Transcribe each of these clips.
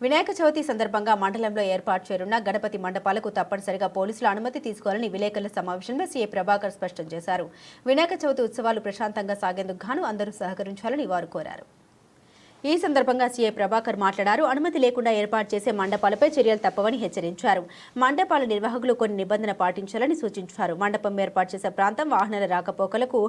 వినాయక చవితి సందర్భంగా మండలంలో ఏర్పాటు చేరున్న గణపతి మండపాలకు తప్పనిసరిగా పోలీసులు అనుమతి తీసుకోవాలని విలేకరుల సమావేశంలో సీఏ ప్రభాకర్ స్పష్టం చేశారు. వినాయక చవితి ఉత్సవాలు ప్రశాంతంగా సాగేందుకు గాను అందరూ సహకరించాలని వారు కోరారు. ఈ సందర్భంగా సీఐ ప్రభాకర్ మాట్లాడారు. అనుమతి లేకుండా ఏర్పాటు చేసే మండపాలపై చర్యలు తప్పవని హెచ్చరించారు. మండపాల నిర్వాహకులు కొన్ని నిబంధన పాటించాలని సూచించారు. మండపం ఏర్పాటు చేసే ప్రాంతం వాహనాల రాకపోకలకు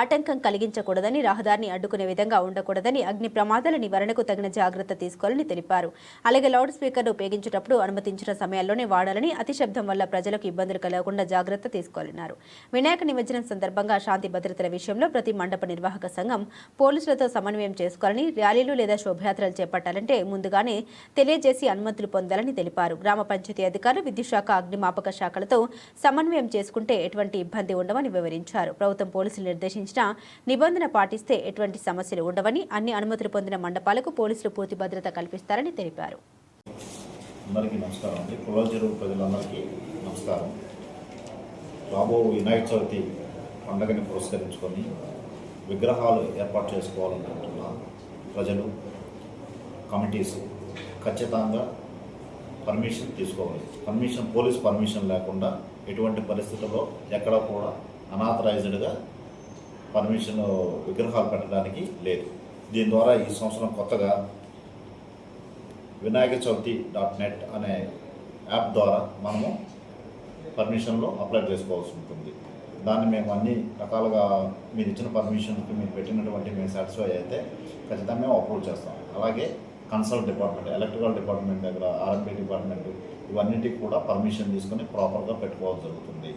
ఆటంకం కలిగించకూడదని రహదారిని అడ్డుకునే విధంగా ఉండకూడదని అగ్ని ప్రమాదాల నివారణకు తగిన జాగ్రత్త తీసుకోవాలని తెలిపారు. అలాగే లౌడ్ స్పీకర్ను ఉపయోగించేటప్పుడు అనుమతించిన సమయాల్లోనే వాడాలని అతిశబ్దం వల్ల ప్రజలకు ఇబ్బందులు కలగకుండా జాగ్రత్త తీసుకోవాలన్నారు. వినాయక నిమజ్జనం సందర్భంగా శాంతి భద్రతల విషయంలో ప్రతి మండప నిర్వాహక సంఘం పోలీసులతో సమన్వయం చేసుకోవాలని ర్యాలీలు లేదా శోభయాత్రలు చేపట్టాలంటే ముందుగానే తెలియజేసి అనుమతులు పొందాలని తెలిపారు. గ్రామ పంచాయతీ అధికారులు విద్యుత్ శాఖ అగ్నిమాపక శాఖలతో సమన్వయం చేసుకుంటే ఎటువంటి ఇబ్బంది ఉండవని వివరించారు. ప్రభుత్వం పోలీసులు నిర్దేశించిన నిబంధన పాటిస్తే ఎటువంటి సమస్యలు ఉండవని అన్ని అనుమతులు పొందిన మండపాలకు పోలీసులు పూర్తి భద్రత కల్పిస్తారని తెలిపారు. అందరికీ నమస్కారం అండి. కులాజరు ప్రజలందరికీ నమస్కారం. రాబో వినాయక చవితి పండుగని పురస్కరించుకొని విగ్రహాలు ఏర్పాటు చేసుకోవాలనుకుంటున్నాను. ప్రజలు కమిటీస్ ఖచ్చితంగా పర్మిషన్ తీసుకోవాలి. పర్మిషన్ పోలీస్ పర్మిషన్ లేకుండా ఎటువంటి పరిస్థితుల్లో ఎక్కడ కూడా అనాథరైజ్డ్గా పర్మిషన్ విగ్రహాలు పెట్టడానికి లేదు. దీని ద్వారా ఈ సంవత్సరం కొత్తగా వినాయక చవితి డాట్ నెట్ అనే యాప్ ద్వారా మనము పర్మిషన్లో అప్లై చేసుకోవాల్సి ఉంటుంది. దాన్ని మేము అన్ని రకాలుగా మీరు ఇచ్చిన పర్మిషన్కి మీరు పెట్టినటువంటి మేము సాటిస్ఫై అయితే ఖచ్చితంగా మేము అప్రూవ్ చేస్తాం. అలాగే కన్సల్ట్ డిపార్ట్మెంట్ ఎలక్ట్రికల్ డిపార్ట్మెంట్ దగ్గర ఆర్ఎంపీ డిపార్ట్మెంట్ ఇవన్నిటికి కూడా పర్మిషన్ తీసుకొని ప్రాపర్గా పెట్టుకోవాల్సి జరుగుతుంది.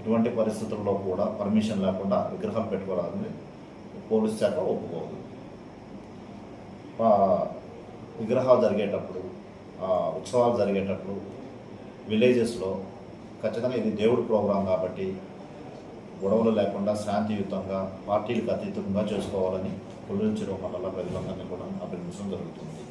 ఇటువంటి పరిస్థితుల్లో కూడా పర్మిషన్ లేకుండా విగ్రహం పెట్టుకోవాలని పోలీస్ శాఖ ఒప్పుకోదు. విగ్రహాలు జరిగేటప్పుడు ఉత్సవాలు జరిగేటప్పుడు విలేజెస్లో ఖచ్చితంగా ఇది దేవుడి ప్రోగ్రాం కాబట్టి గొడవలు లేకుండా శాంతియుతంగా పార్టీలకు అతీతంగా చేసుకోవాలని కొల్లూరు చెరువు మండల ప్రజలందరినీ కూడా అభినందించడం జరుగుతుంది.